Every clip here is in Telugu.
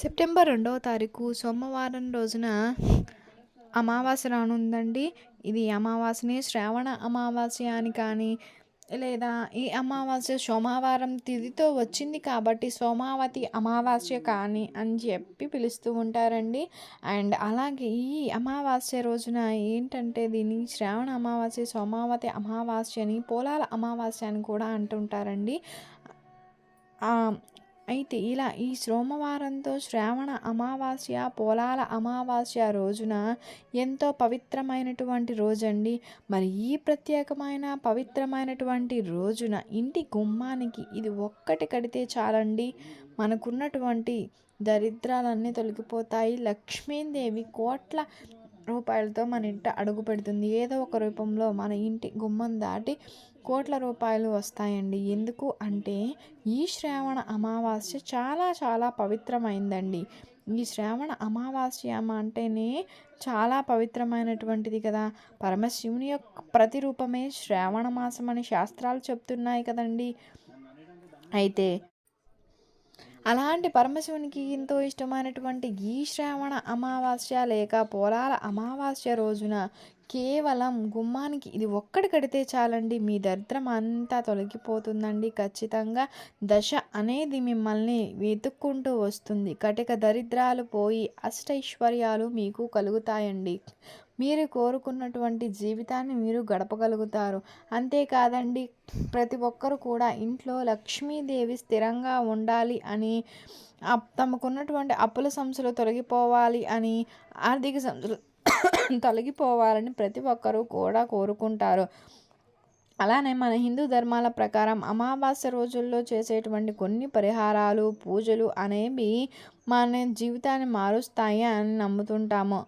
సెప్టెంబర్ రెండవ తారీఖు సోమవారం రోజున అమావాస్య రానుందండి. ఇది అమావాస్యని శ్రావణ అమావాస్య అని కానీ లేదా ఈ అమావాస్య సోమవారం తిథితో వచ్చింది కాబట్టి సోమావతి అమావాస్య కానీ అని చెప్పి పిలుస్తూ ఉంటారండి. అండ్ అలాగే ఈ అమావాస్య రోజున ఏంటంటే దీన్ని శ్రావణ అమావాస్య సోమావతి అమావాస్య అని పోలాల అమావాస్య అని కూడా అంటుంటారండి. అయితే ఇలా ఈ సోమవారంతో శ్రావణ అమావాస్య పోలాల అమావాస్య రోజున ఎంతో పవిత్రమైనటువంటి రోజండి. మరి ఈ ప్రత్యేకమైన పవిత్రమైనటువంటి రోజున ఇంటి గుమ్మానికి ఇది ఒక్కటి కడితే చాలండి. మనకున్నటువంటి దరిద్రాలన్నీ తొలగిపోతాయి. లక్ష్మీదేవి కోట్ల రూపాయలతో మన ఇంట అడుగు పెడుతుంది. ఏదో ఒక రూపంలో మన ఇంటి గుమ్మం దాటి కోట్ల రూపాయలు వస్తాయండి. ఎందుకు అంటే ఈ శ్రావణ అమావాస్య చాలా చాలా పవిత్రమైందండి. ఈ శ్రావణ అమావాస్య అంటేనే చాలా పవిత్రమైనటువంటిది కదా. పరమశివుని యొక్క ప్రతిరూపమే శ్రావణ మాసం అని శాస్త్రాలు చెప్తున్నాయి కదండి. అయితే అలాంటి పరమశివునికి ఎంతో ఇష్టమైనటువంటి ఈ శ్రావణ అమావాస్య లేక పోలాల అమావాస్య రోజున కేవలం గుమ్మానికి ఇది ఒక్కటి కడితే చాలండి. మీ దరిద్రం అంతా తొలగిపోతుందండి. ఖచ్చితంగా దశ అనేది మిమ్మల్ని వెతుక్కుంటూ వస్తుంది. కటిక దరిద్రాలు పోయి అష్టైశ్వర్యాలు మీకు కలుగుతాయండి. మీరు కోరుకున్నటువంటి జీవితాన్ని మీరు గడపగలుగుతారు. అంతేకాదండి ప్రతి ఒక్కరు కూడా ఇంట్లో లక్ష్మీదేవి స్థిరంగా ఉండాలి అని తమకున్నటువంటి అప్పుల సంస్థలు తొలగిపోవాలి అని ఆర్థిక సంస్థలు తొలగిపోవాలని ప్రతి ఒక్కరూ కూడా కోరుకుంటారు. అలానే మన హిందూ ధర్మాల ప్రకారం అమావాస్య రోజుల్లో చేసేటువంటి కొన్ని పరిహారాలు పూజలు అనేవి మన జీవితాన్ని మారుస్తాయి అని నమ్ముతుంటాము.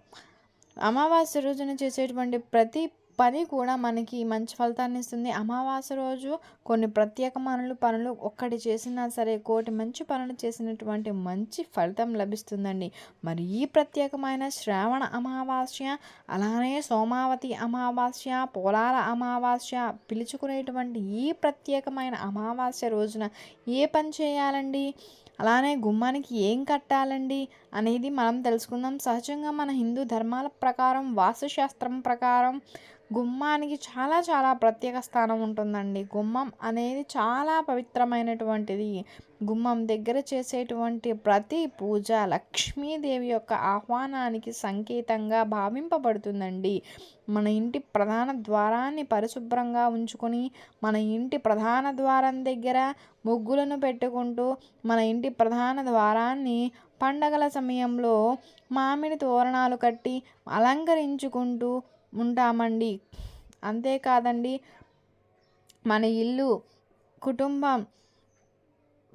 అమావాస్య రోజున చేసేటువంటి ప్రతి పని కూడా మనకి మంచి ఫలితాన్ని ఇస్తుంది. అమావాస్య రోజు కొన్ని ప్రత్యేకమైన పనులు ఒక్కటి చేసినా సరే కోటి మంచి పనులు చేసినటువంటి మంచి ఫలితం లభిస్తుందండి. మరి ఈ ప్రత్యేకమైన శ్రావణ అమావాస్య అలానే సోమావతి అమావాస్య పోలాల అమావాస్య పిలుచుకునేటువంటి ఈ ప్రత్యేకమైన అమావాస్య రోజున ఏ పని చేయాలండి? అలానే గుమ్మానికి ఏం కట్టాలండి? అనేది మనం తెలుసుకుందాం. సహజంగా మన హిందూ ధర్మాల ప్రకారం వాస్తుశాస్త్రం ప్రకారం గుమ్మానికి చాలా చాలా ప్రత్యేక స్థానం ఉంటుందండి. గుమ్మం అనేది చాలా పవిత్రమైనటువంటిది. గుమ్మం దగ్గర చేసేటువంటి ప్రతి పూజ లక్ష్మీదేవి యొక్క ఆహ్వానానికి సంకేతంగా భావింపబడుతుందండి. మన ఇంటి ప్రధాన ద్వారాన్ని పరిశుభ్రంగా ఉంచుకొని మన ఇంటి ప్రధాన ద్వారం దగ్గర ముగ్గులను పెట్టుకుంటూ మన ఇంటి ప్రధాన ద్వారాన్ని పండగల సమయంలో మామిడి తోరణాలు కట్టి అలంకరించుకుంటూ ఉంటామండి అంతేకాదండి మన ఇల్లు కుటుంబం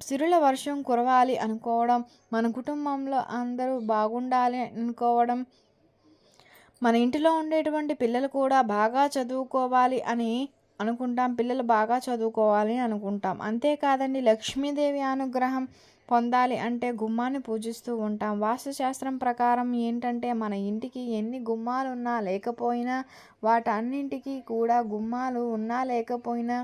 సిరుల వర్షం కురవాలి అనుకోవడం మన కుటుంబంలో అందరూ బాగుండాలి అనుకోవడం మన ఇంటిలో ఉండేటువంటి పిల్లలు కూడా బాగా చదువుకోవాలి అని అనుకుంటాం పిల్లలు బాగా చదువుకోవాలి అనుకుంటాం. అంతేకాదండి లక్ష్మీదేవి అనుగ్రహం పొందాలి అంటే గుమ్మాన్ని పూజిస్తూ ఉంటాం. వాస్తుశాస్త్రం ప్రకారం ఏంటంటే మన ఇంటికి ఎన్ని గుమ్మాలు ఉన్నా లేకపోయినా వాటన్నింటికి కూడా గుమ్మాలు ఉన్నా లేకపోయినా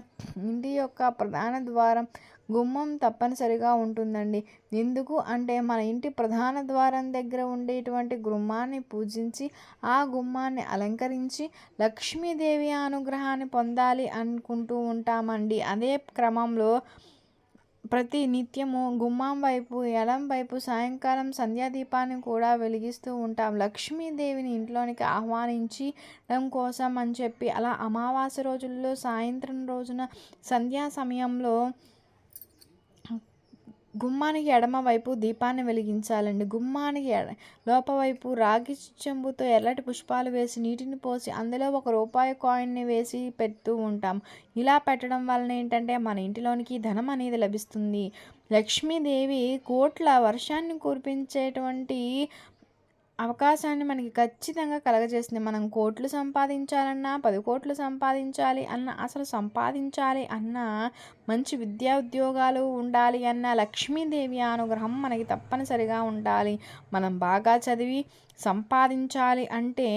ఇంటి యొక్క ప్రధాన ద్వారం గుమ్మం తప్పనిసరిగా ఉంటుందండి. ఎందుకు అంటే మన ఇంటి ప్రధాన ద్వారం దగ్గర ఉండేటువంటి గుమ్మాన్ని పూజించి ఆ గుమ్మాన్ని అలంకరించి లక్ష్మీదేవి అనుగ్రహాన్ని పొందాలి అనుకుంటూ ఉంటామండి. అదే క్రమంలో ప్రతి నిత్యము గుమ్మం వైపు ఎడం వైపు సాయంకాలం సంధ్యాదీపాన్ని కూడా వెలిగిస్తూ ఉంటాం. లక్ష్మీదేవిని ఇంట్లోనికి ఆహ్వానించడం కోసం అని చెప్పి అలా అమావాస్య రోజుల్లో సాయంత్రం రోజున సంధ్యా సమయంలో గుమ్మానికి ఎడమ వైపు దీపాన్ని వెలిగించాలండి. గుమ్మానికి లోపవైపు రాగి చెంబుతో ఎర్రటి పుష్పాలు వేసి నీటిని పోసి అందులో ఒక రూపాయి కాయిన్ని వేసి పెడుతూ ఉంటాం. ఇలా పెట్టడం వలన ఏంటంటే మన ఇంటిలోనికి ధనం అనేది లభిస్తుంది. లక్ష్మీదేవి కోట్ల వర్షాన్ని కురిపించేటువంటి అవకాశాన్ని మనకి ఖచ్చితంగా కలగజేసింది మనం కోట్లు సంపాదించాలన్నా పది కోట్లు సంపాదించాలి అన్న అసలు సంపాదించాలి అన్న మంచి విద్యా ఉద్యోగాలు ఉండాలి అన్న లక్ష్మీదేవి అనుగ్రహం మనకి తప్పనిసరిగా ఉండాలి. మనం బాగా చదివి సంపాదించాలి అంటే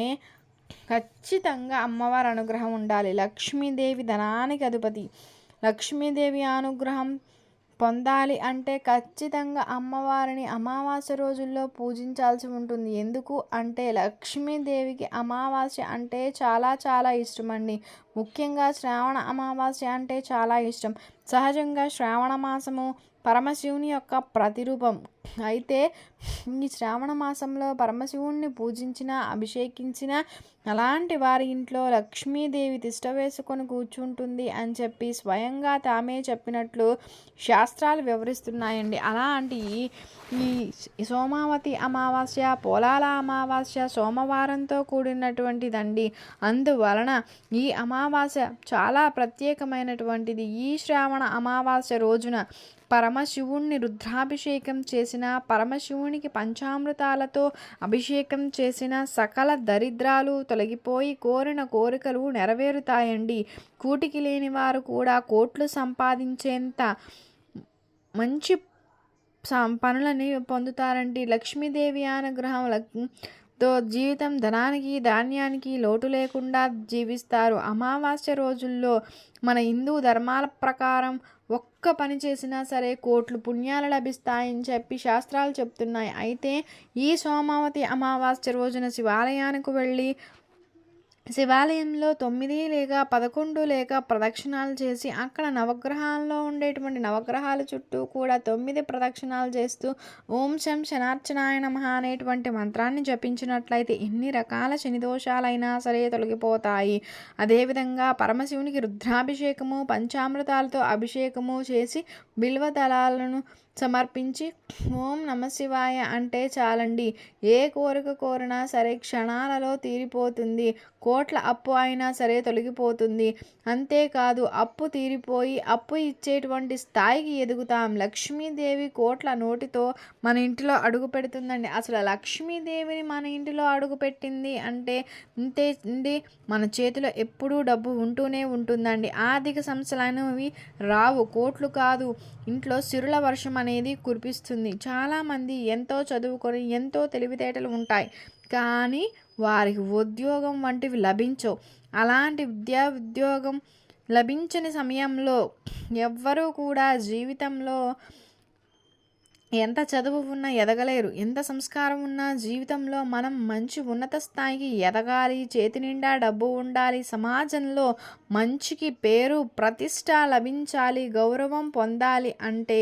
ఖచ్చితంగా అమ్మవారి అనుగ్రహం ఉండాలి. లక్ష్మీదేవి ధనానికి అధిపతి. లక్ష్మీదేవి అనుగ్రహం పొందాలి అంటే ఖచ్చితంగా అమ్మవారిని అమావాస్య రోజుల్లో పూజించాల్సి ఉంటుంది. ఎందుకు అంటే లక్ష్మీదేవికి అమావాస్య అంటే చాలా చాలా ఇష్టం అండి. ముఖ్యంగా శ్రావణ అమావాస్య అంటే చాలా ఇష్టం. సహజంగా శ్రావణ మాసము పరమశివుని యొక్క ప్రతిరూపం. అయితే ఈ శ్రావణ మాసంలో పరమశివుణ్ణి పూజించిన అభిషేకించిన అలాంటి వారి ఇంట్లో లక్ష్మీదేవి తిష్ట వేసుకొని కూర్చుంటుంది అని చెప్పి స్వయంగా తామే చెప్పినట్లు శాస్త్రాలు వివరిస్తున్నాయండి. అలాంటి ఈ సోమావతి అమావాస్య పోలాల అమావాస్య సోమవారంతో కూడినటువంటిదండి. అందువలన ఈ అమావాస్య చాలా ప్రత్యేకమైనటువంటిది. ఈ శ్రావణ అమావాస్య రోజున పరమశివుణ్ణి రుద్రాభిషేకం చేసిన పరమశివునికి పంచామృతాలతో అభిషేకం చేసిన సకల దరిద్రాలు తొలగిపోయి కోరిన కోరికలు నెరవేరుతాయండి. కూటికి లేని వారు కూడా కోట్లు సంపాదించేంత మంచి పనులని పొందుతారండి. లక్ష్మీదేవి అనుగ్రహం తో జీవితం ధనానికి ధాన్యానికి లోటు లేకుండా జీవిస్తారు. అమావాస్య రోజుల్లో మన హిందూ ధర్మాల ప్రకారం ఒక్క పని చేసినా సరే కోట్లు పుణ్యాలు లభిస్తాయని చెప్పి శాస్త్రాలు చెప్తున్నాయి. అయితే ఈ సోమావతి అమావాస్య రోజున శివాలయానికి వెళ్ళి శివాలయంలో తొమ్మిది లేక పదకొండు లేక ప్రదక్షిణాలు చేసి అక్కడ నవగ్రహాల్లో ఉండేటువంటి నవగ్రహాల చుట్టూ కూడా తొమ్మిది ప్రదక్షిణాలు చేస్తూ ఓం శం శనార్చనాయ నమ అనేటువంటి మంత్రాన్ని జపించినట్లయితే ఎన్ని రకాల శనిదోషాలైనా సరే తొలగిపోతాయి. అదేవిధంగా పరమశివునికి రుద్రాభిషేకము పంచామృతాలతో అభిషేకము చేసి బిల్వ దళాలను సమర్పించి ఓం నమ శివాయ అంటే చాలండి. ఏ కోరిక కోరినా సరే క్షణాలలో తీరిపోతుంది. కోట్ల అప్పు అయినా సరే తొలగిపోతుంది. అంతేకాదు అప్పు తీరిపోయి అప్పు ఇచ్చేటువంటి స్థాయికి ఎదుగుతాం. లక్ష్మీదేవి కోట్ల నోటితో మన ఇంటిలో అడుగు పెడుతుందండి. అసలు లక్ష్మీదేవిని మన ఇంటిలో అడుగు పెట్టింది అంటే ఇంతే మన చేతిలో ఎప్పుడూ డబ్బు ఉంటూనే ఉంటుందండి. ఆర్థిక సమస్యలు అనేవి రావు. కోట్లు కాదు. ఇంట్లో సిరుల వర్షం అనేది కురిపిస్తుంది. చాలామంది ఎంతో చదువుకొని ఎంతో తెలివితేటలు ఉంటాయి. కానీ వారికి ఉద్యోగం వంటివి లభించవు. అలాంటి విద్యా ఉద్యోగం లభించని సమయంలో ఎవ్వరూ కూడా జీవితంలో ఎంత చదువు ఉన్నా ఎదగలేరు. ఎంత సంస్కారం ఉన్నా జీవితంలో మనం మంచి ఉన్నత స్థాయికి ఎదగాలి చేతి నిండా డబ్బు ఉండాలి సమాజంలో మంచికి పేరు ప్రతిష్ట లభించాలి గౌరవం పొందాలి అంటే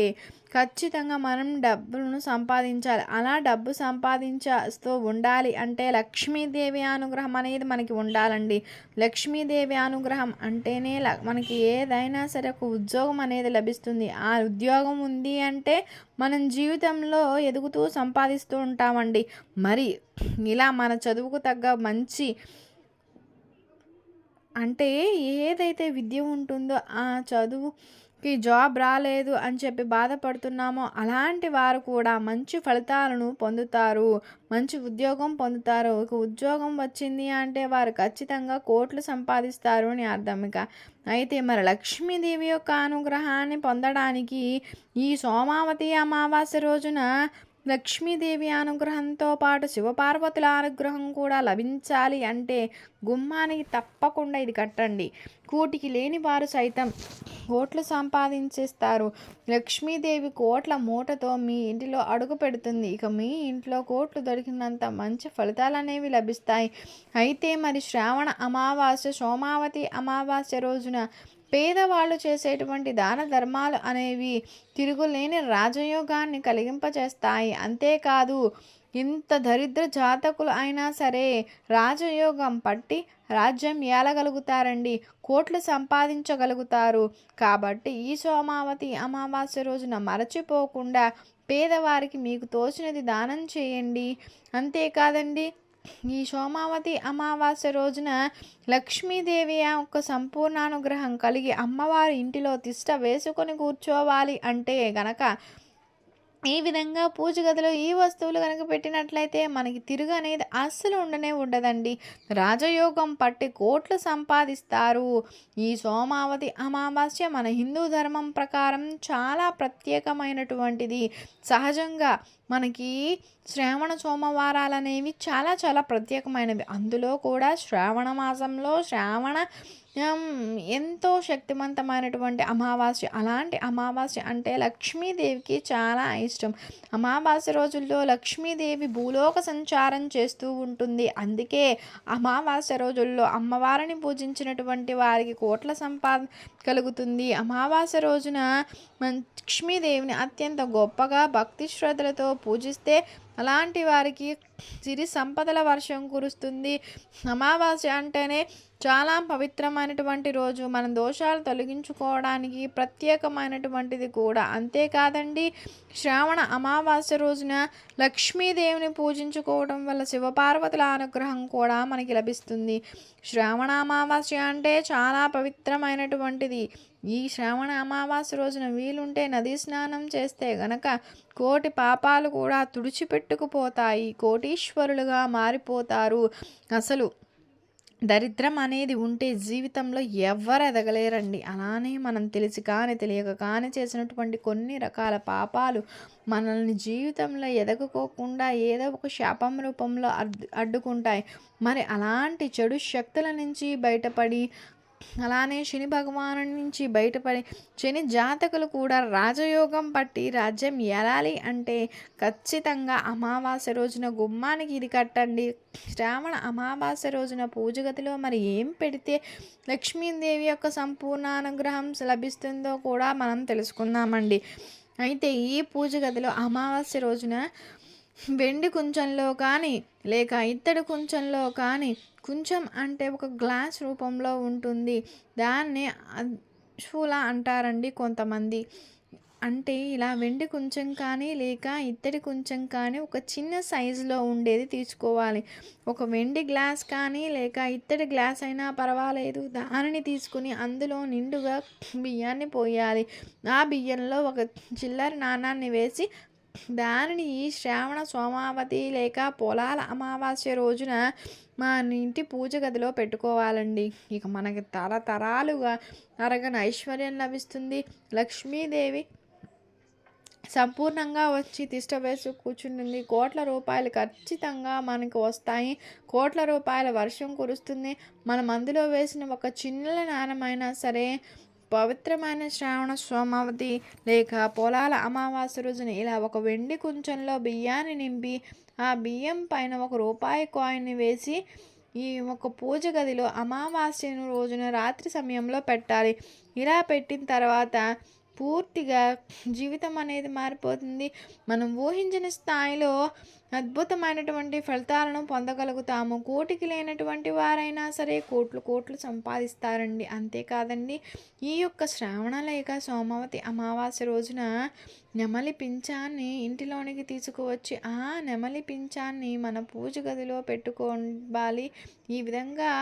ఖచ్చితంగా మనం డబ్బులను సంపాదించాలి. అలా డబ్బు సంపాదించేస్తూ ఉండాలి అంటే లక్ష్మీదేవి అనుగ్రహం అనేది మనకి ఉండాలండి. లక్ష్మీదేవి అనుగ్రహం అంటేనే మనకి ఏదైనా సరే ఒక ఉద్యోగం అనేది లభిస్తుంది. ఆ ఉద్యోగం ఉంది అంటే మనం జీవితంలో ఎదుగుతూ సంపాదిస్తూ ఉంటామండి. మరి ఇలా మన చదువుకు తగ్గ మంచి అంటే ఏదైతే విద్య ఉంటుందో ఆ చదువు కి జాబ్ రాలేదు అని చెప్పి బాధపడుతున్నామో అలాంటి వారు కూడా మంచి ఫలితాలను పొందుతారు. మంచి ఉద్యోగం పొందుతారు. ఒక ఉద్యోగం వచ్చింది అంటే వారు ఖచ్చితంగా కోట్లు సంపాదిస్తారు అని అర్థం ఇక. అయితే మరి లక్ష్మీదేవి యొక్క అనుగ్రహాన్ని పొందడానికి ఈ సోమావతి అమావాస్య రోజున లక్ష్మీదేవి అనుగ్రహంతో పాటు శివపార్వతుల అనుగ్రహం కూడా లభించాలి అంటే గుమ్మానికి తప్పకుండా ఇది కట్టండి. కూటికి లేని వారు సైతం కోట్లు సంపాదించేస్తారు. లక్ష్మీదేవి కోట్ల మూటతో మీ ఇంటిలో అడుగు పెడుతుంది. ఇక మీ ఇంట్లో కోట్లు దొరికినంత మంచి ఫలితాలు అనేవి లభిస్తాయి. అయితే మరి శ్రావణ అమావాస్య సోమావతి అమావాస్య రోజున పేదవాళ్ళు చేసేటువంటి దాన ధర్మాలు అనేవి తిరుగులేని రాజయోగాన్ని కలిగింపచేస్తాయి అంతేకాదు ఇంత దరిద్ర జాతకులు అయినా సరే రాజయోగం పట్టి రాజ్యం ఏలగలుగుతారండి. కోట్లు సంపాదించగలుగుతారు. కాబట్టి ఈ సోమావతి అమావాస్య రోజున మరచిపోకుండా పేదవారికి మీకు తోచినది దానం చేయండి. అంతేకాదండి ఈ సోమావతి అమావాస్య రోజున లక్ష్మీదేవి యొక్క సంపూర్ణానుగ్రహం కలిగి అమ్మవారి ఇంటిలో తిష్ట వేసుకొని కూర్చోవాలి అంటే గనక ఈ విధంగా పూజ గదిలో ఈ వస్తువులు కనుక పెట్టినట్లయితే మనకి తిరుగు అనేది అస్సలు ఉండనే ఉండదండి. రాజయోగం పట్టి కోట్లు సంపాదిస్తారు. ఈ సోమావతి అమావాస్య మన హిందూ ధర్మం ప్రకారం చాలా ప్రత్యేకమైనటువంటిది. సహజంగా మనకి శ్రావణ సోమవారాలు అనేవి చాలా చాలా ప్రత్యేకమైనవి. అందులో కూడా శ్రావణ మాసంలో శ్రావణ ఎంతో శక్తివంతమైనటువంటి అమావాస్య. అలాంటి అమావాస్య అంటే లక్ష్మీదేవికి చాలా ఇష్టం. అమావాస్య రోజుల్లో లక్ష్మీదేవి భూలోక సంచారం చేస్తూ ఉంటుంది. అందుకే అమావాస్య రోజుల్లో అమ్మవారిని పూజించినటువంటి వారికి కోట్ల సంపాద కలుగుతుంది. అమావాస్య రోజున లక్ష్మీదేవిని అత్యంత గొప్పగా భక్తి శ్రద్ధలతో పూజిస్తే అలాంటి వారికి సిరి సంపదల వర్షం కురుస్తుంది. అమావాస్య అంటేనే చాలా పవిత్రమైనటువంటి రోజు. మన దోషాలు తొలగించుకోవడానికి ప్రత్యేకమైనటువంటిది కూడా. అంతేకాదండి శ్రావణ అమావాస్య రోజున లక్ష్మీదేవిని పూజించుకోవడం వల్ల శివపార్వతుల అనుగ్రహం కూడా మనకి లభిస్తుంది. శ్రావణ అమావాస్య అంటే చాలా పవిత్రమైనటువంటిది. ఈ శ్రావణ అమావాస్య రోజున వీలుంటే నదీ స్నానం చేస్తే గనక కోటి పాపాలు కూడా తుడిచిపెట్టుకుపోతాయి. కోటీశ్వరులుగా మారిపోతారు. అసలు దరిద్రం అనేది ఉంటే జీవితంలో ఎవరు ఎదగలేరండి. అలానే మనం తెలిసి కానీ తెలియక కానీ చేసినటువంటి కొన్ని రకాల పాపాలు మనల్ని జీవితంలో ఎదగకోకుండా ఏదో ఒక శాపం రూపంలో అడ్డు అడ్డుకుంటాయి. మరి అలాంటి చెడు శక్తుల నుంచి బయటపడి అలానే శని భగవాను నుంచి బయటపడి శని జాతకులు కూడా రాజయోగం పట్టి రాజ్యం ఎలాలి అంటే ఖచ్చితంగా అమావాస్య రోజున గుమ్మానికి ఇది కట్టండి. శ్రావణ అమావాస్య రోజున పూజ గదిలో మరి ఏం పెడితే లక్ష్మీదేవి యొక్క సంపూర్ణ అనుగ్రహం లభిస్తుందో కూడా మనం తెలుసుకుందామండి. అయితే ఈ పూజ గదిలో అమావాస్య రోజున వెండి కుంచంలో కానీ లేక ఇత్తడి కుంచంలో కానీ కుంచం అంటే ఒక గ్లాస్ రూపంలో ఉంటుంది. దాన్ని అశ్వుల అంటారండి కొంతమంది. అంటే ఇలా వెండి కొంచెం కానీ లేక ఇత్తడి కొంచెం కానీ ఒక చిన్న సైజులో ఉండేది తీసుకోవాలి. ఒక వెండి గ్లాస్ కానీ లేక ఇత్తడి గ్లాస్ అయినా పర్వాలేదు. దానిని తీసుకుని అందులో నిండుగా బియ్యాన్ని పోయాలి. ఆ బియ్యంలో ఒక చిల్లర నాణాన్ని వేసి దానిని ఈ శ్రావణ సోమావతి లేక పొలాల అమావాస్య రోజున మా ఇంటి పూజ గదిలో పెట్టుకోవాలండి. ఇక మనకి తరతరాలుగా అరగని ఐశ్వర్యం లభిస్తుంది. లక్ష్మీదేవి సంపూర్ణంగా వచ్చి తిష్ట వేసి కూర్చుంటుంది. కోట్ల రూపాయలు ఖచ్చితంగా మనకు వస్తాయి. కోట్ల రూపాయల వర్షం కురుస్తుంది. మన అందులో వేసిన ఒక చిన్న నాణమైనా సరే పవిత్రమైన శ్రావణ సోమావతి లేక పొలాల అమావాస్య రోజున ఇలా ఒక వెండి కుంచంలో బియ్యాన్ని నింపి ఆ బియ్యం పైన ఒక రూపాయి కాయిన్ని వేసి ఈ ఒక పూజ గదిలో అమావాస్య రోజున రాత్రి సమయంలో పెట్టాలి. ఇలా పెట్టిన తర్వాత పూర్తిగా జీవితం అనేది మారిపోతుంది. మనం ఊహించిన స్థాయిలో అద్భుతమైనటువంటి ఫలితాలను పొందగలుగుతాము. కోటికి లేనటువంటి వారైనా సరే కోట్లు కోట్లు సంపాదిస్తారండి. అంతేకాదండి ఈ యొక్క శ్రావణలేక సోమవతి అమావాస్య రోజున నెమలి పింఛాన్ని ఇంటిలోనికి తీసుకువచ్చి ఆ నెమలి పింఛాన్ని మన పూజ గదిలో పెట్టుకోవాలి ఈ విధంగా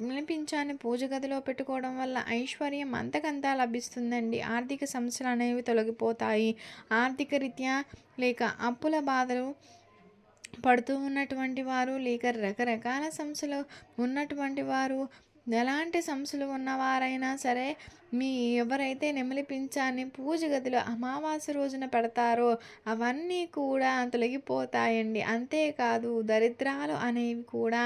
వినిపించాన్ని పూజ గదిలో పెట్టుకోవడం వల్ల ఐశ్వర్యం అంతకంతా లభిస్తుందండి. ఆర్థిక సమస్యలు అనేవి తొలగిపోతాయి. ఆర్థిక రీత్యా లేక అప్పుల బాధలు పడుతూ ఉన్నటువంటి వారు లేక రకరకాల సమస్యలు ఉన్నటువంటి వారు ఎలాంటి సమస్యలు ఉన్నవారైనా సరే మీ ఎవరైతే నెమలి పింఛాన్ని పూజ గదిలో అమావాస్య రోజున పెడతారో అవన్నీ కూడా తొలగిపోతాయండి. అంతేకాదు దరిద్రాలు అనేవి కూడా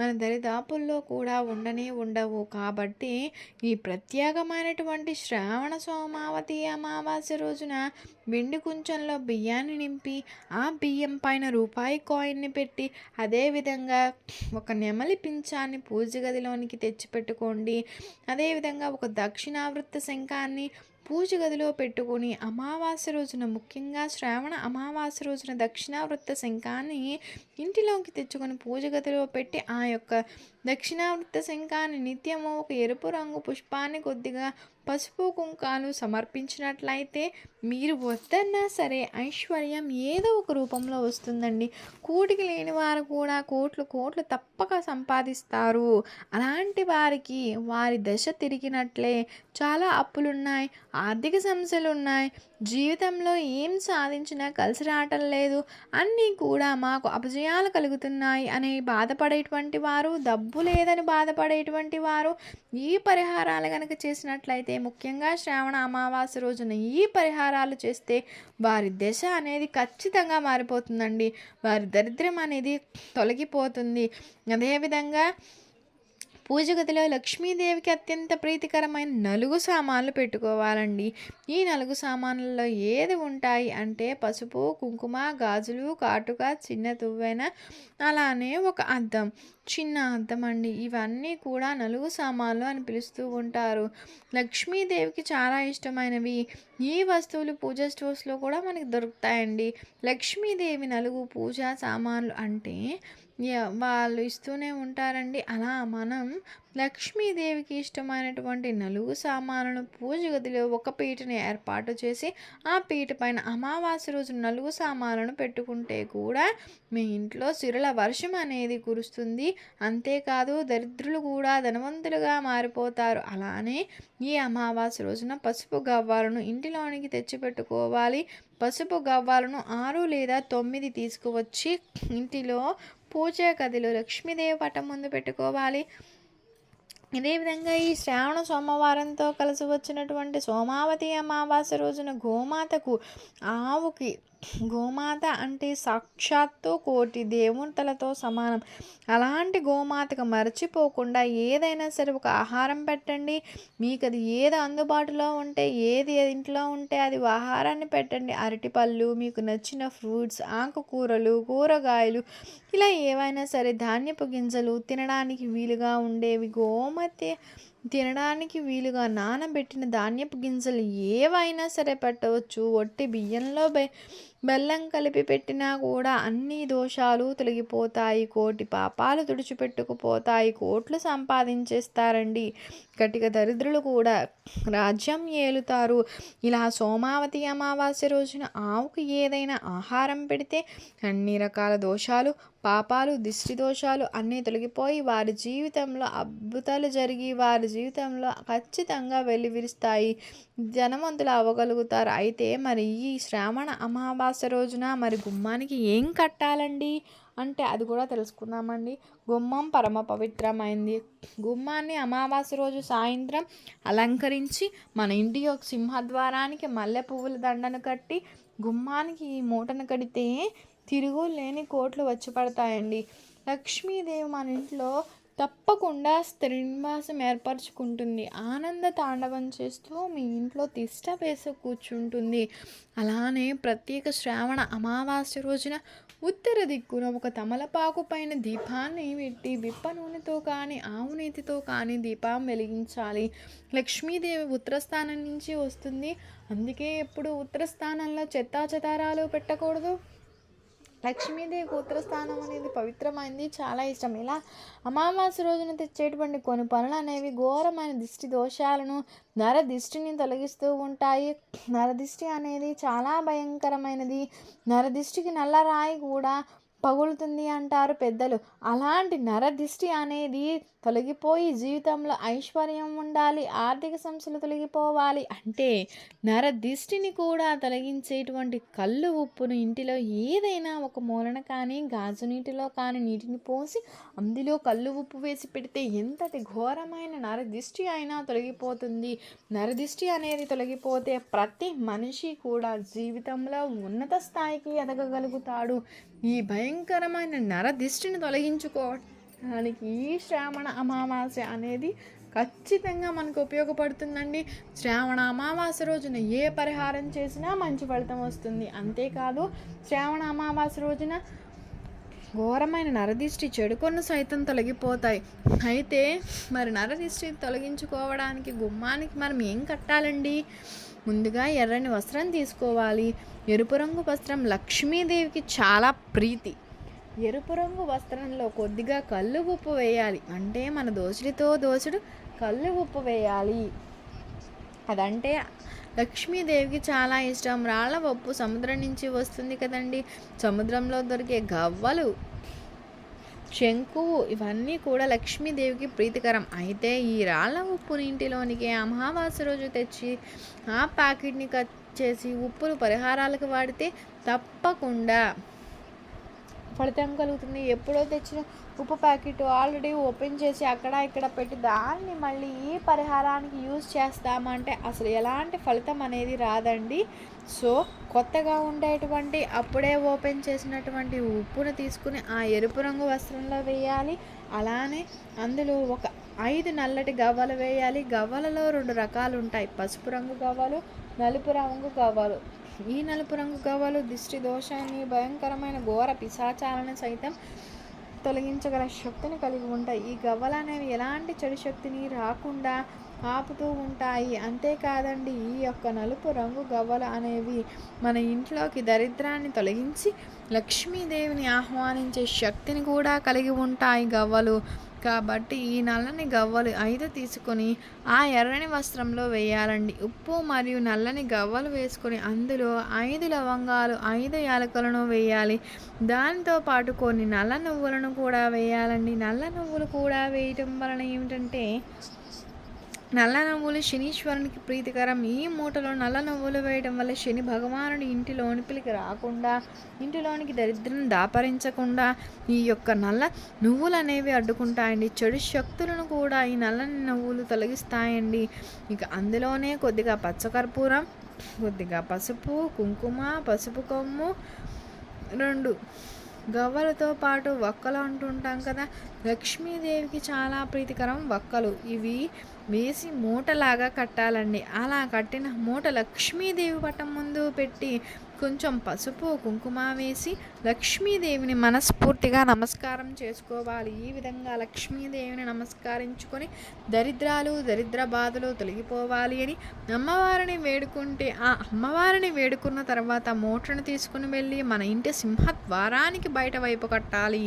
మన దరిదాపుల్లో కూడా ఉండనే ఉండవు. కాబట్టి ఈ ప్రత్యేకమైనటువంటి శ్రావణ సోమావతి అమావాస్య రోజున వెండి కుంచంలో బియ్యాన్ని నింపి ఆ బియ్యం పైన రూపాయి కాయిన్ని పెట్టి అదేవిధంగా ఒక నెమలి పింఛాన్ని పూజ గదిలోనికి తెచ్చిపెట్టుకోండి. అదేవిధంగా ఒక దక్షిణ దక్షిణావృత్త శంఖాన్ని పూజ గదిలో పెట్టుకొని అమావాస్య రోజున ముఖ్యంగా శ్రావణ అమావాస్య రోజున దక్షిణావృత్త శంఖాన్ని ఇంటిలోకి తెచ్చుకొని పూజ గదిలో పెట్టి ఆ యొక్క దక్షిణావృత్త శంఖాన్ని నిత్యము ఒక ఎరుపు రంగు పుష్పాన్ని కొద్దిగా పసుపు కుంకాలు సమర్పించినట్లయితే మీరు వద్దన్నా సరే ఐశ్వర్యం ఏదో ఒక రూపంలో వస్తుందండి. కూటికి లేని వారు కూడా కోట్లు కోట్లు తప్పక సంపాదిస్తారు. అలాంటి వారికి వారి దశ తిరిగినట్లే. చాలా అప్పులున్నాయి ఆర్థిక సమస్యలు ఉన్నాయి జీవితంలో ఏం సాధించినా కలిసి రావటం లేదు. అన్నీ కూడా మాకు అపజయాలు కలుగుతున్నాయి అని బాధపడేటువంటి వారు డబ్బు లేదని బాధపడేటువంటి వారు ఈ పరిహారాలు కనుక చేసినట్లయితే ముఖ్యంగా శ్రావణ అమావాస్య రోజున ఈ పరిహారాలు చేస్తే వారి దశ అనేది ఖచ్చితంగా మారిపోతుందండి. వారి దరిద్రం అనేది తొలగిపోతుంది. అదేవిధంగా పూజ గదిలో లక్ష్మీదేవికి అత్యంత ప్రీతికరమైన నలుగు సామాన్లు పెట్టుకోవాలండి. ఈ నలుగు సామాన్లలో ఏది ఉంటాయి అంటే పసుపు కుంకుమ గాజులు కాటుక చిన్న తువ్వెన అలానే ఒక అద్దం. చిన్న అద్దం అండి. ఇవన్నీ కూడా నలుగు సామాన్లు అని పిలుస్తూ ఉంటారు. లక్ష్మీదేవికి చాలా ఇష్టమైనవి. ఈ వస్తువులు పూజ స్టోర్స్లో కూడా మనకి దొరుకుతాయండి. లక్ష్మీదేవి నలుగు పూజా సామాన్లు అంటే వాళ్ళు ఇస్తూనే ఉంటారండి. అలా మనం లక్ష్మీదేవికి ఇష్టమైనటువంటి నలుగు సామానులను పూజ గదిలో ఒక పీటని ఏర్పాటు చేసి ఆ పీట పైన అమావాస్య రోజు నలుగు సామానులను పెట్టుకుంటే కూడా మీ ఇంట్లో సిరుల వర్షం అనేది కురుస్తుంది. అంతేకాదు దరిద్రులు కూడా ధనవంతులుగా మారిపోతారు. అలానే ఈ అమావాస్య రోజున పసుపు గవ్వాలను ఇంటిలోనికి తెచ్చిపెట్టుకోవాలి. పసుపు గవ్వాలను ఆరు లేదా తొమ్మిది తీసుకువచ్చి ఇంటిలో పూజా గదిలో లక్ష్మీదేవి పటం ముందు పెట్టుకోవాలి. ఇదే విధంగా ఈ శ్రావణ సోమవారంతో కలిసి వచ్చినటువంటి సోమావతి అమావాస్య రోజున గోమాతకు ఆవుకి గోమాత అంటే సాక్షాత్తు కోటి దేవుతలతో సమానం. అలాంటి గోమాతకు మర్చిపోకుండా ఏదైనా సరే ఒక ఆహారం పెట్టండి. మీకు అది ఏది అందుబాటులో ఉంటే ఏది ఇంట్లో ఉంటే అది ఆహారాన్ని పెట్టండి. అరటిపళ్ళు మీకు నచ్చిన ఫ్రూట్స్ ఆకుకూరలు కూరగాయలు ఇలా ఏవైనా సరే ధాన్యపు గింజలు తినడానికి వీలుగా ఉండేవి. గోమతి తినడానికి వీలుగా నానబెట్టిన ధాన్యపు గింజలు ఏవైనా సరే పెట్టవచ్చు. ఒట్టి బియ్యంలో బెల్లం కలిపి పెట్టినా కూడా అన్ని దోషాలు తొలగిపోతాయి. కోటి పాపాలు తుడిచిపెట్టుకుపోతాయి. కోట్లు సంపాదించేస్తారండి. కటిక దరిద్రులు కూడా రాజ్యం ఏలుతారు. ఇలా సోమావతి అమావాస్య రోజున ఆవుకు ఏదైనా ఆహారం పెడితే అన్ని రకాల దోషాలు పాపాలు దిష్టి దోషాలు అన్నీ తొలగిపోయి వారి జీవితంలో అద్భుతాలు జరిగి వారి జీవితంలో ఖచ్చితంగా వెల్లివిరుస్తాయి. ధనవంతులు అవ్వగలుగుతారు. అయితే మరి ఈ శ్రావణ అమావాస్య రోజున మరి గుమ్మానికి ఏం కట్టాలండి? అంటే అది కూడా తెలుసుకుందామండి. గుమ్మం పరమ పవిత్రమైంది. గుమ్మాన్ని అమావాస్య రోజు సాయంత్రం అలంకరించి మన ఇంటి యొక్క సింహద్వారానికి మల్లె పువ్వుల దండను కట్టి గుమ్మానికి ఈ మూటను కడితే తిరుగులేని కోట్లు వచ్చి పడతాయండి. లక్ష్మీదేవి మన ఇంట్లో తప్పకుండా స్త్రీనివాసం ఏర్పరచుకుంటుంది. ఆనంద తాండవం చేస్తూ మీ ఇంట్లో తిష్ట వేసి కూర్చుంటుంది. అలానే ప్రత్యేక శ్రావణ అమావాస్య రోజున ఉత్తర దిక్కున ఒక తమలపాకు పైన దీపాన్ని పెట్టి విప్ప నూనెతో కానీ ఆవు నీతితో కానీ దీపం వెలిగించాలి. లక్ష్మీదేవి ఉత్తరస్థానం నుంచి వస్తుంది. అందుకే ఎప్పుడు ఉత్తరస్థానంలో చెత్తా చెదారాలు పెట్టకూడదు. లక్ష్మీదేవి గోత్ర స్థానం అనేది పవిత్రమైంది. చాలా ఇష్టం. ఇలా అమావాస్య రోజున తెచ్చేటువంటి కొన్ని పనులు అనేవి ఘోరమైన దిష్టి దోషాలను నర దిష్టిని తొలగిస్తూ ఉంటాయి. నరదిష్టి అనేది చాలా భయంకరమైనది. నరదిష్టికి నల్ల రాయి కూడా పగులుతుంది అంటారు పెద్దలు. అలాంటి నరదిష్టి అనేది తొలగిపోయి జీవితంలో ఐశ్వర్యం ఉండాలి ఆర్థిక సమస్యలు తొలగిపోవాలి అంటే నరదిష్టిని కూడా తొలగించేటువంటి కళ్ళు ఉప్పును ఇంటిలో ఏదైనా ఒక మూలన కానీ గాజు నీటిలో కానీ నీటిని పోసి అందులో కళ్ళు ఉప్పు వేసి పెడితే ఎంతటి ఘోరమైన నరదిష్టి అయినా తొలగిపోతుంది. నరదిష్టి అనేది తొలగిపోతే ప్రతి మనిషి కూడా జీవితంలో ఉన్నత స్థాయికి ఎదగగలుగుతాడు. ఈ భయంకరమైన నరదిష్టిని దానికి ఈ శ్రావణ అమావాస్య అనేది ఖచ్చితంగా మనకు ఉపయోగపడుతుందండి. శ్రావణ అమావాస్య రోజున ఏ పరిహారం చేసినా మంచి ఫలితం వస్తుంది. అంతేకాదు శ్రావణ అమావాస్య రోజున ఘోరమైన నరదిష్టి చెడుకొన్ను సైతం తొలగిపోతాయి. అయితే మరి నరదిష్టి తొలగించుకోవడానికి గుమ్మానికి మనం ఏం కట్టాలండి? ముందుగా ఎర్రని వస్త్రం తీసుకోవాలి. ఎరుపు రంగు వస్త్రం లక్ష్మీదేవికి చాలా ప్రీతి. ఎరుపు రంగు వస్త్రంలో కొద్దిగా కళ్ళు ఉప్పు వేయాలి. అంటే మన దోసుడితో దోసుడు కళ్ళు ఉప్పు వేయాలి. అదంటే లక్ష్మీదేవికి చాలా ఇష్టం. రాళ్ళ ఉప్పు సముద్రం నుంచి వస్తుంది కదండి. సముద్రంలో దొరికే గవ్వలు శంకువు ఇవన్నీ కూడా లక్ష్మీదేవికి ప్రీతికరం. అయితే ఈ రాళ్ళ ఉప్పుని ఇంటిలోనికి అమావాస్య రోజు తెచ్చి ఆ ప్యాకెట్ని కట్ చేసి ఉప్పును పరిహారాలకు వాడితే తప్పకుండా. ఫలితం కలుగుతుంది. ఎప్పుడో తెచ్చిన ఉప్పు ప్యాకెట్ ఆల్రెడీ ఓపెన్ చేసి అక్కడ ఇక్కడ పెట్టి దాన్ని మళ్ళీ ఈ పరిహారానికి యూజ్ చేస్తామంటే అసలు ఎలాంటి ఫలితం అనేది రాదండి. సో కొత్తగా ఉండేటువంటి అప్పుడే ఓపెన్ చేసినటువంటి ఉప్పును తీసుకుని ఆ ఎరుపు రంగు వస్త్రంలో వేయాలి. అలానే అందులో ఒక ఐదు నల్లటి గవ్వలు వేయాలి. గవ్వలలో రెండు రకాలు ఉంటాయి. పసుపు రంగు గవ్వలు నలుపు రంగు గవ్వలు. ఈ నలుపు రంగు గవ్వలు దిష్టి దోషాన్ని భయంకరమైన ఘోర పిశాచాలను సైతం తొలగించగల శక్తిని కలిగి ఉంటాయి. ఈ గవ్వలు అనేవి ఎలాంటి చెడు శక్తిని రాకుండా ఆపుతూ ఉంటాయి. అంతేకాదండి ఈ యొక్క నలుపు రంగు గవ్వలు అనేవి మన ఇంట్లోకి దరిద్రాన్ని తొలగించి లక్ష్మీదేవిని ఆహ్వానించే శక్తిని కూడా కలిగి ఉంటాయి గవ్వలు. కాబట్టి ఈ నల్లని గవ్వలు ఐదు తీసుకొని ఆ ఎర్రని వస్త్రంలో వేయాలండి. ఉప్పు మరియు నల్లని గవ్వలు వేసుకొని అందులో ఐదు లవంగాలు ఐదు యాలకులను వేయాలి. దానితో పాటు కొన్ని నల్ల నువ్వులను కూడా వేయాలండి. నల్ల నువ్వులు కూడా వేయటం వలన ఏమిటంటే నల్ల నువ్వులు శనీశ్వరునికి ప్రీతికరం. ఈ మూటలో నల్ల నువ్వులు వేయడం వల్ల శని భగవానుడి ఇంటి లోనిపిలికి రాకుండా ఇంటిలోనికి దరిద్రం దాపరించకుండా ఈ యొక్క నల్ల నువ్వులు అనేవి అడ్డుకుంటాయండి. చెడు శక్తులను కూడా ఈ నల్లని నువ్వులు తొలగిస్తాయండి. ఇక అందులోనే కొద్దిగా పచ్చకర్పూరం కొద్దిగా పసుపు కుంకుమ పసుపు కొమ్ము రెండు గవ్వలతో పాటు వక్కలు అంటుంటాం కదా లక్ష్మీదేవికి చాలా ప్రీతికరం వక్కలు. ఇవి వేసి మూటలాగా కట్టాలండి. అలా కట్టిన మూట లక్ష్మీదేవి పటం ముందు పెట్టి కొంచెం పసుపు కుంకుమ వేసి లక్ష్మీదేవిని మనస్ఫూర్తిగా నమస్కారం చేసుకోవాలి. ఈ విధంగా లక్ష్మీదేవిని నమస్కరించుకొని దరిద్రాలు దరిద్ర బాధలు తొలగిపోవాలి అని అమ్మవారిని వేడుకుంటే ఆ అమ్మవారిని వేడుకున్న తర్వాత మూటను తీసుకుని వెళ్ళి మన ఇంటి సింహద్వారానికి బయట వైపు కట్టాలి.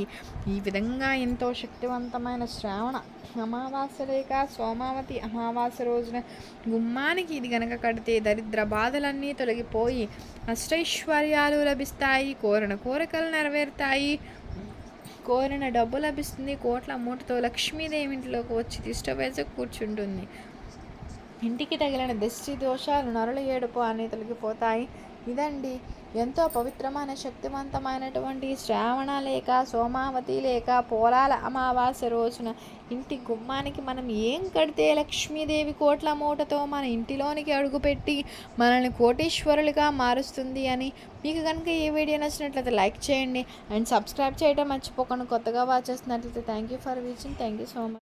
ఈ విధంగా ఎంతో శక్తివంతమైన శ్రావణ అమావాస్య లేక సోమావతి అమావాస్య రోజున గుమ్మానికి ఇది గనక కడితే దరిద్ర బాధలన్నీ తొలగిపోయి అష్టైశ్వర్యాలు లభిస్తాయి కోరిన కోరికలు నెరవేరుతాయి. కోరిన డబ్బు లభిస్తుంది. కోట్ల మూటతో లక్ష్మీదేవి ఇంట్లోకి వచ్చి తిష్ట వేసి కూర్చుంటుంది. ఇంటికి తగిలిన దిష్టి దోషాలు నరుల ఏడుపు అని తొలగిపోతాయి. ఇదండి ఎంతో పవిత్రమైన శక్తివంతమైనటువంటి శ్రావణ లేక సోమావతి లేక పోలాల అమావాస్య రోజున ఇంటి గుమ్మానికి మనం ఏం కడితే లక్ష్మీదేవి కోట్ల మూటతో మన ఇంటిలోనికి అడుగుపెట్టి మనల్ని కోటీశ్వరులుగా మారుస్తుంది అని మీకు కనుక ఈ వీడియో నచ్చినట్లయితే లైక్ చేయండి. అండ్ సబ్స్క్రైబ్ చేయడం మర్చిపోకుండా. కొత్తగా వాచ్ చేస్తున్నట్లయితే thank you for watching thank you so much